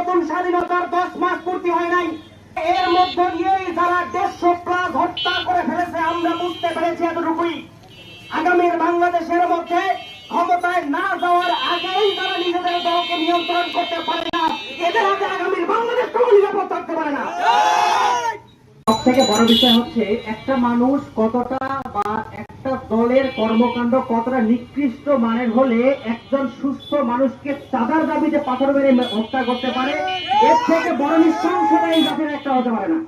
নতুন স্বাধীনতার দশ মাস পূর্তি হয় নাই। এর মধ্য দিয়েই যারা দেড়শো প্লাস হত্যা করে ফেলেছে, আমরা বুঝতে পেরেছি এতটুকুই। আগামীর বাংলাদেশের মধ্যে ক্ষমতায় না যাওয়ার আগেই তারা নিজেদের দলকে নিয়ন্ত্রণ করতে পারে না। এদের হাতে আগামীর বাংলাদেশ কোনো নিরাপদ থাকতে পারে না। সব থেকে বড় বিষয় হচ্ছে, একটা মানুষ কতটা বা একটা দলের কর্মকাণ্ড কতটা নিকৃষ্ট মানের হলে একজন সুস্থ মানুষকে চাঁদার দাবিতে পাথর মেরে হত্যা করতে পারে? এর থেকে বড় নৃশংসতা এই জাতির একটা হতে পারে না।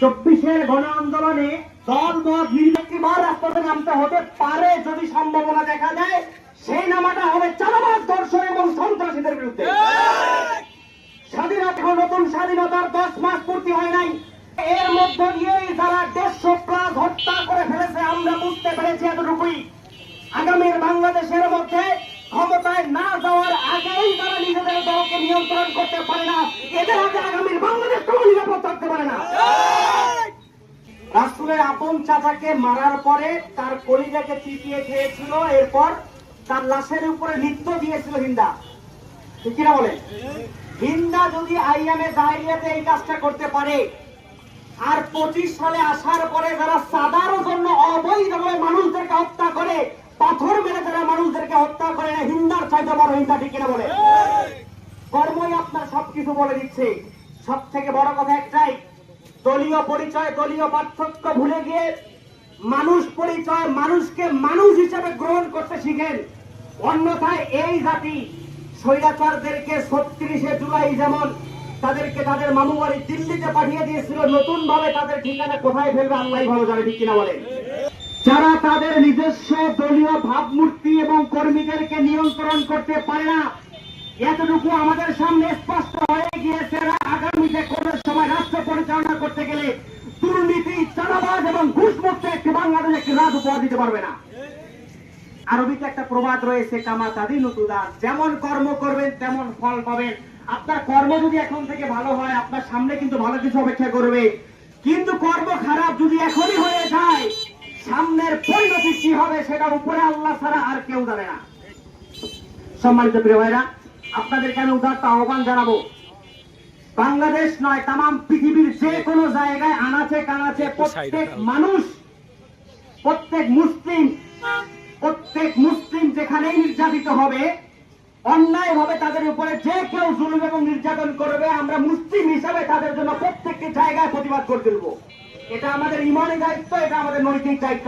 চব্বিশের গণ আন্দোলনে দল মত নির্বাচীবার রাস্তাতে নামতে হতে পারে যদি সম্ভাবনা দেখা যায় সেই নামাটা হবে চালাবাদ দর্শন এবং সন্ত্রাসীদের বিরুদ্ধে। স্বাধীনতা নতুন স্বাধীনতার দশ মাস পূর্তি হয় নাই। এর মধ্য দিয়েই যারা দেড়শো প্লাস হত্যা করে ফেলেছে আমরা বুঝতে পেরেছি এতটুকুই আগামীর বাংলাদেশের মধ্যে ক্ষমতায় না যাওয়ার আগেই তারা নিজেদের দলকে নিয়ন্ত্রণ করতে পারে না। এদের হাতে আগামীর বাংলাদেশ কোনো নিরাপদ থাকতে পারে না। রাসুলের আপন চাচাকে মারার পরে তার কলিজাকে চিপিয়ে খেয়েছিল, এরপর তার লাশের উপরে নৃত্য দিয়েছিল হিন্দা। কিনা বলে হিন্দা যদি আইএমএ জাহিলিয়াতে এই কাজটা করতে পারে, আর পঁচিশ সালে আসার পরে যারা সাদারও জন্য অবৈধভাবে মানুষদেরকে হত্যা করে, পাথর মেরে যারা মানুষদেরকে হত্যা করে, হিন্দার চাইতে বড় হিন্দা ঠিক কিনা বলে কর্মই আপনার সবকিছু বলে দিচ্ছে। সব থেকে বড় কথা একটাই, দলীয় পরিচয়, দলীয় পার্থক্য ভুলে গিয়ে মানুষ পরিচয়, মানুষকে মানুষ হিসেবে গ্রহণ করতে শিখেন। অন্যথায় এই জাতি স্বৈরাচারদেরকে ছত্রিশে জুলাই যেমন তাদেরকে তাদের মামু বাড়ি দিল্লিতে পাঠিয়ে দিয়েছিল নতুন ভাবে তাদের ঠিকানা কোথায় ফেলবে আল্লাহ ভালো জানে, ঠিক কিনা বলেন? যারা তাদের নিজস্ব দলীয় ভাবমূর্তি এবং কর্মীদেরকে নিয়ন্ত্রণ করতে পারে না এতটুকু আমাদের সামনে স্পষ্ট হয়ে গিয়েছে আগামীতে কোন সময় রাষ্ট্র পরিচালনা করতে গেলে দুর্নীতি, চাঁদাবাজ এবং ঘুষমুক্ত একটি বাংলাদেশ একটি রাত উপহার দিতে পারবে না। আরবিতে একটা প্রবাদ রয়েছে, কামা তাদি নতুদান যেমন কর্ম করবেন তেমন ফল পাবেন। আপনার কর্ম যদি এখন থেকে ভালো হয়, আপনার সামনে কিন্তু ভালো কিছু অপেক্ষা করবে। কিন্তু কর্ম খারাপ যদি এখনই হয়ে যায়, সামনের পরিণতি কি হবে সেটা উপরে আল্লাহ ছাড়া আর কেউ জানে না। সম্মানিত প্রিয় ভাইরা আপনাদেরকে আমি উদার্ত আহ্বান জানাব? বাংলাদেশ নয় তাম পৃথিবীর যে কোনো জায়গায় আনাচে কানাচে প্রত্যেক মানুষ প্রত্যেক মুসলিম প্রত্যেক মুসলিম যেখানেই নির্যাতিত হবে অন্যায় ভাবে তাদের উপরে যে কেউ জুলুম এবং নির্যাতন করবে আমরা মুসলিম হিসাবে তাদের জন্য প্রত্যেকটি জায়গায় প্রতিবাদ করে তুলবো। এটা আমাদের ইমানি দায়িত্ব এটা আমাদের নৈতিক দায়িত্ব।